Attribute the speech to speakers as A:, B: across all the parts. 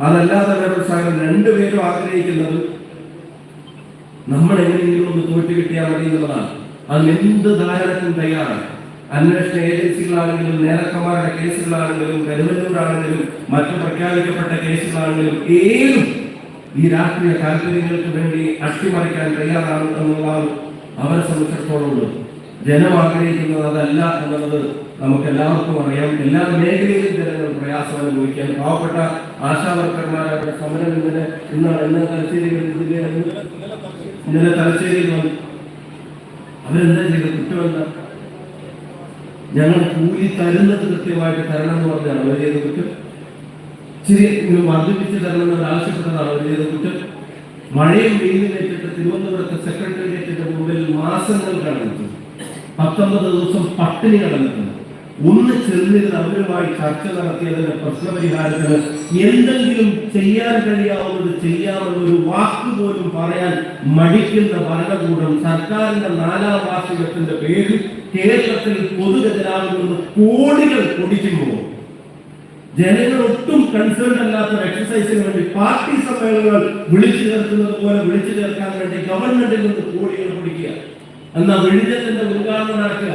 A: അതല്ലാതെ സാധനം രണ്ടുപേരും ആഗ്രഹിക്കുന്നത് നമ്മൾ എങ്ങനെയെങ്കിലും ഒന്ന് തോറ്റു കിട്ടിയാൽ മതി എന്നുള്ളതാണ്. അതിന് എന്ത് ധാരണക്കും തയ്യാറാണ്. അന്വേഷണ ഏജൻസികളാണെങ്കിലും നേതാക്കന്മാരുടെ കേസുകളാണെങ്കിലും ഗവൺമെന്റുകളാണെങ്കിലും മറ്റു പ്രഖ്യാപിക്കപ്പെട്ട കേസുകളാണെങ്കിലും ഏതും ഈ രാഷ്ട്രീയ താല്പര്യങ്ങൾക്ക് വേണ്ടി അട്ടിമറിക്കാൻ തയ്യാറാണ് എന്നുള്ളതാണ് അവരെ സംബന്ധിച്ചിടത്തോളം ജനം ആഗ്രഹിക്കുന്നത് അതല്ല എന്നുള്ളത് നമുക്ക് എല്ലാവർക്കും അറിയാം. എല്ലാ മേഖലയിലും ജനങ്ങൾ പ്രയാസം അനുഭവിക്കാൻ പാവപ്പെട്ട ആശാവർക്കർമാർ അവരുടെ സമരം ഇന്നലെ ഇന്നാണ് ഇന്ന് ജില്ലയിൽ ഇന്നലെ തലശ്ശേരിയിൽ വന്നു അവരെന്താ ചെയ്ത് കുറ്റമെന്താ? ഞങ്ങൾ കൂലി തരുന്നത് കൃത്യമായിട്ട് തരണം എന്ന് പറഞ്ഞാണ് അവർ ചെയ്ത കുറ്റം. ശരി വർദ്ധിപ്പിച്ച് തരണം എന്ന് ആവശ്യപ്പെട്ടതാണ് അവർ ചെയ്ത കുറ്റം. മഴയും വെയിലിനേറ്റിട്ട് തിരുവനന്തപുരത്തെ സെക്രട്ടേറിയറ്റിന്റെ മുമ്പിൽ മാസങ്ങൾ കടന്നിട്ടുണ്ട്. പത്തൊമ്പത് ദിവസം പട്ടിണി കടന്നിട്ടുണ്ട്. ഒന്ന് ചെറുതിൽ അവരുമായി ചർച്ച നടത്തിയതിന്റെ പ്രശ്നപരിഹാരത്തിന് എന്തെങ്കിലും ചെയ്യാൻ കഴിയാവുന്നത് ചെയ്യാമെന്നൊരു വാക്ക് പോലും പറയാൻ മടിക്കുന്ന ഭരണകൂടം സർക്കാരിന്റെ നാലാം വാർഷികത്തിന്റെ പേരിൽ കേരളത്തിൽ പൊതുഗതാഗതം കോടികൾ പൊടിക്കുമ്പോൾ ജനങ്ങൾ ഒട്ടും കൺസേൺ അല്ലാത്ത എക്സസൈസിന് വേണ്ടി പാർട്ടി സമ്മേളനങ്ങൾ വിളിച്ചു ചേർക്കുന്നത് പോലെ വിളിച്ചു ചേർക്കാൻ വേണ്ടി ഗവൺമെന്റിൽ നിന്ന് കോടികൾ പിടിക്കുക. എന്നാൽ വിഴിഞ്ഞത്തിന്റെ ഉദ്ഘാടനം നടക്കുക.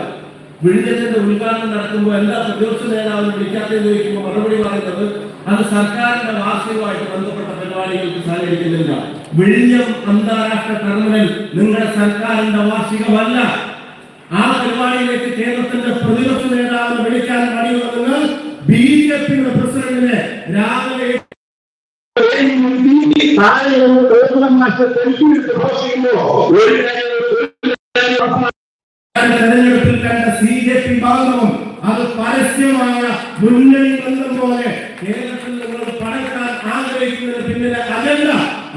A: വിഴിഞ്ഞത്തിന്റെ ഉദ്ഘാടനം നടത്തുമ്പോൾ എല്ലാ പ്രതിപക്ഷ നേതാവിനും വിളിക്കാതെ ചോദിക്കുമ്പോൾ മറുപടി പറയുന്നത് അത് സർക്കാരിന്റെ വാർഷികമായിട്ട് ബന്ധപ്പെട്ട പരിപാടികൾക്ക് സഹകരിക്കുന്നില്ല. വിഴിഞ്ഞം അന്താരാഷ്ട്ര ടെർമിനൽ നിങ്ങളുടെ സർക്കാരിന്റെ വാർഷികമല്ല ആ പരിപാടിയിലേക്ക് കേരളത്തിന്റെ പ്രതിപക്ഷ നേതാവിനെ വിളിക്കാൻ കഴിയുമെന്ന് ബി ജെ പിയുടെ പ്രസിഡന്റിനെ രാവിലെ
B: താഴെ ഒരു
A: തെരഞ്ഞെടുപ്പിൽ കണ്ട സി ജെ പി ബാന്ധവം അത് പരസ്യമായ മുന്നണി ബന്ധം പോലെ കേരളത്തിൽ നിങ്ങൾ പടക്കാൻ ആഗ്രഹിക്കുന്നതിന് പിന്നിലെ അജണ്ട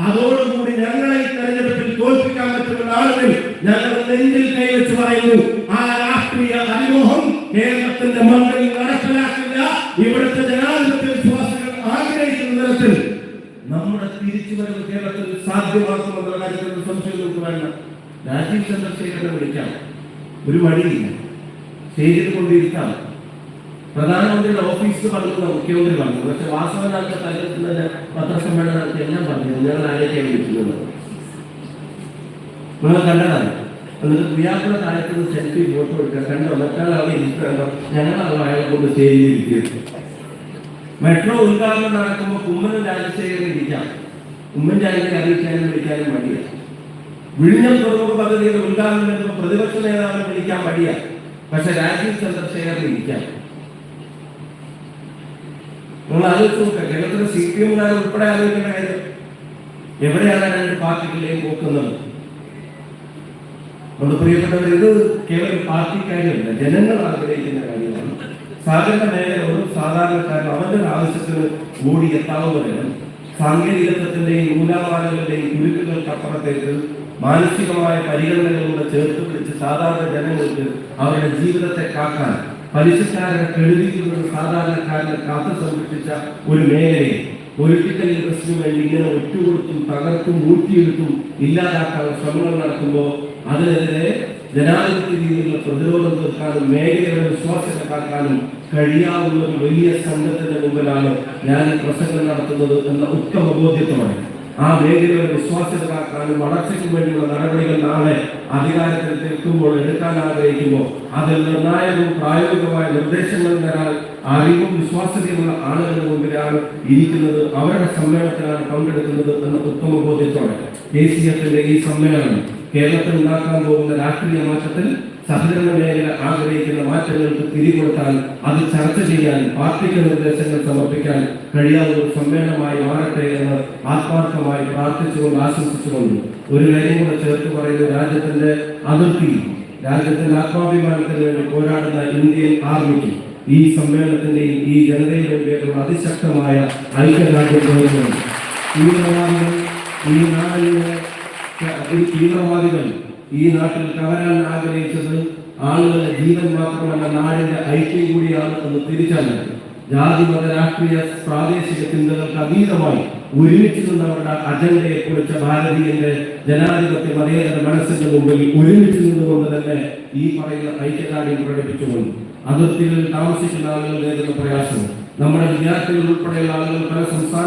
A: അതോടുകൂടി ഞങ്ങളെ ഈ തെരഞ്ഞെടുപ്പിൽ തോൽപ്പിക്കാൻ പറ്റുന്ന ആളുകൾ ഞങ്ങൾ നെഞ്ചിൽ കൈവച്ച് പറയുന്നു. ആ രാഷ്ട്രീയ അതിമോഹം കേരളത്തിന്റെ മണ്ഡലിൽ നടപ്പിലാക്കില്ല. ഇവിടുത്തെ ജനാധിപത്യ വിശ്വാസികൾ ആഗ്രഹിക്കുന്ന തരത്തിൽ നമ്മുടെ തിരിച്ചുവരവ് കേരളത്തിൽ സാധ്യമാക്കുമെന്നുള്ള കാര്യത്തിൽ സംശയം നോക്കുവാൻ രാജീവ് ചന്ദ്രശേഖരനെ വിളിക്കാം. ഒരു മടിയില്ല. സ്റ്റേജിൽ കൊണ്ടിരിക്കാം പ്രധാനമന്ത്രിയുടെ ഓഫീസ് പറഞ്ഞു മുഖ്യമന്ത്രി പറഞ്ഞു. പക്ഷെ വാസവനാഥ പത്രസമ്മേളനം പത്രസമ്മേളനത്തിൽ എല്ലാം പറഞ്ഞു. ഞങ്ങൾ ആരൊക്കെയാണ് വിളിക്കുന്നത്? നിങ്ങൾ കണ്ടതാണ്. എന്നിട്ട് പ്രിയാപ്പുറ താഴത്തുനിന്ന് സെൽഫി ഫോട്ടോ എടുക്കുക കണ്ടോ. ഇരിക്കണ്ടോ അയാളെ കൊണ്ട് സ്റ്റേജിൽ മെട്രോ ഉദ്ഘാടനം നടക്കുമ്പോൾ കുമ്മനം രാജശേഖരൻ ഇരിക്കാം. ഉമ്മൻചാണ്ടിനെ അറിയിക്കാനും വിളിക്കാനും മടിയാണ് വിഴിഞ്ഞം തുറമുഖ പദ്ധതിയുടെ ഉദ്ഘാടനം വരുമ്പോൾ പ്രതിപക്ഷ നേതാവിനെ വിളിക്കാൻ വഴിയ പക്ഷെ രാജീവ് ചന്ദ്രശേഖരൻ ഇരിക്കാം. നിങ്ങൾ ആലോചിച്ച് നോക്കുക കേരളത്തിലെ സി പി എമ്മുകാർ ഉൾപ്പെടെ ആലോചിക്കേണ്ട കാര്യം എവിടെയാണ് രണ്ട് പാർട്ടികളിലേക്ക് നോക്കുന്നത് നമ്മുടെ പ്രിയപ്പെട്ടവർ ഇത് കേവലം പാർട്ടി കാര്യമല്ല ജനങ്ങൾ ആഗ്രഹിക്കുന്ന കാര്യമാണ്. സാധാരണ മേഖല ഒരു സാധാരണക്കാരൻ അവന്റെ ആവശ്യത്തിന് ഓടി എത്താവുന്നവരും സാങ്കേതികത്വത്തിന്റെയും നൂലാമാലകളുടെയും കുരുക്കുകൾക്കപ്പുറത്തേക്ക് മാനസികമായ പരിഗണനകളോട് ചേർത്ത് പിടിച്ച് സാധാരണ ജനങ്ങൾക്ക് അവരുടെ ജീവിതത്തെ കാക്കാൻ പലിശക്കാരനെ കെടുതിയിൽ നിന്ന് സാധാരണക്കാരനെ കാത്തു സംരക്ഷിച്ച ഒരു മേഖലയെ പൊളിറ്റിക്കൽ ഇൻട്രസ്റ്റിന് വേണ്ടി ഇങ്ങനെ ഒറ്റുകൊടുത്തും തകർത്തും ഊട്ടിയെടുത്തും ഇല്ലാതാക്കാനുള്ള ശ്രമങ്ങൾ നടത്തുമ്പോൾ അതിനെതിരെ ജനാധിപത്യ രീതിയിലുള്ള പ്രതിരോധം തീർക്കാനും മേഖലയുടെ വിശ്വാസത്തെ കാക്കാനും കഴിയാവുന്ന ഒരു വലിയ സംഘത്തിന്റെ മുമ്പിലാണ് ഞാൻ ഈ പ്രസംഗം നടത്തുന്നത് എന്ന ഉത്തമ ബോധ്യത്തോടെ. ആ മേഖലയുടെ വിശ്വാസ്യത കാക്കാനും വളർച്ചയ്ക്കും വേണ്ടിയുള്ള നടപടികൾ നാളെ അധികാരത്തിൽ എത്തുമ്പോൾ എടുക്കാൻ ആഗ്രഹിക്കുമ്പോൾ അതിൽ നിർണായകവും പ്രായോഗികമായ നിർദ്ദേശങ്ങൾ തരാൻ അറിവും വിശ്വാസ്യതയുമുള്ള ആളുകളുടെ മുമ്പിലാണ് ഇരിക്കുന്നത്. അവരുടെ സമ്മേളനത്തിലാണ് പങ്കെടുക്കുന്നത് എന്ന ഉത്തമ ബോധ്യത്തോടെ എഫിന്റെ ഈ സമ്മേളനം കേരളത്തിൽ ഉണ്ടാക്കാൻ പോകുന്ന രാഷ്ട്രീയ മാറ്റത്തിൽ സഹകരണ മേഖല ആഗ്രഹിക്കുന്ന മാറ്റങ്ങൾക്ക് തിരികൊടുത്താൽ അത് ചർച്ച ചെയ്യാൻ പാർട്ടിക്ക് നിർദ്ദേശങ്ങൾ സമർപ്പിക്കാൻ കഴിയാവുന്ന ഒരു സമ്മേളനമായി മാറട്ടെ എന്ന് ആത്മാർത്ഥമായി പ്രാർത്ഥിച്ചുകൊണ്ട് ആശംസിച്ചുകൊണ്ട് ഒരു കാര്യം കൂടെ ചേർത്ത് പറയുന്ന. രാജ്യത്തിന്റെ അതിർത്തി രാജ്യത്തിന്റെ ആത്മാഭിമാനത്തിന് വേണ്ടി പോരാടുന്ന ഇന്ത്യൻ ആർമിക്ക് ഈ സമ്മേളനത്തിന്റെയും ഈ ജനതയുടെയും പേരും അതിശക്തമായ ഐക്യദാർഢ്യം തീവ്രവാദികൾ ഈ നാടിന്റെ തീവ്രവാദികൾ ഈ നാട്ടിൽ കവരാൻ ആഗ്രഹിച്ചത് ആളുകളുടെ ജീവൻ മാത്രമല്ല നാടിന്റെ ഐക്യം കൂടിയാണ് എന്ന് തിരിച്ചറിഞ്ഞത് ജാതി മത രാഷ്ട്രീയ പ്രാദേശിക ചിന്തകൾക്ക് അതീതമായി ഒരുമിച്ച് നിന്നവരുടെ അജണ്ടയെ കുറിച്ച ഭാരതീയന്റെ ജനാധിപത്യ മതേതര മനസ്സിന്റെ മുമ്പിൽ ഒരുമിച്ച് നിന്നുകൊണ്ട് തന്നെ ഈ പറയുന്ന ഐക്യദാർഢ്യം പ്രകടിപ്പിച്ചുകൊണ്ട്. അതിർത്തികളിൽ താമസിക്കുന്ന ആളുകൾ നേരിടുന്ന പ്രയാസം. നമ്മുടെ വിദ്യാർത്ഥികൾ ഉൾപ്പെടെയുള്ള ആളുകൾ പല സംസ്ഥാന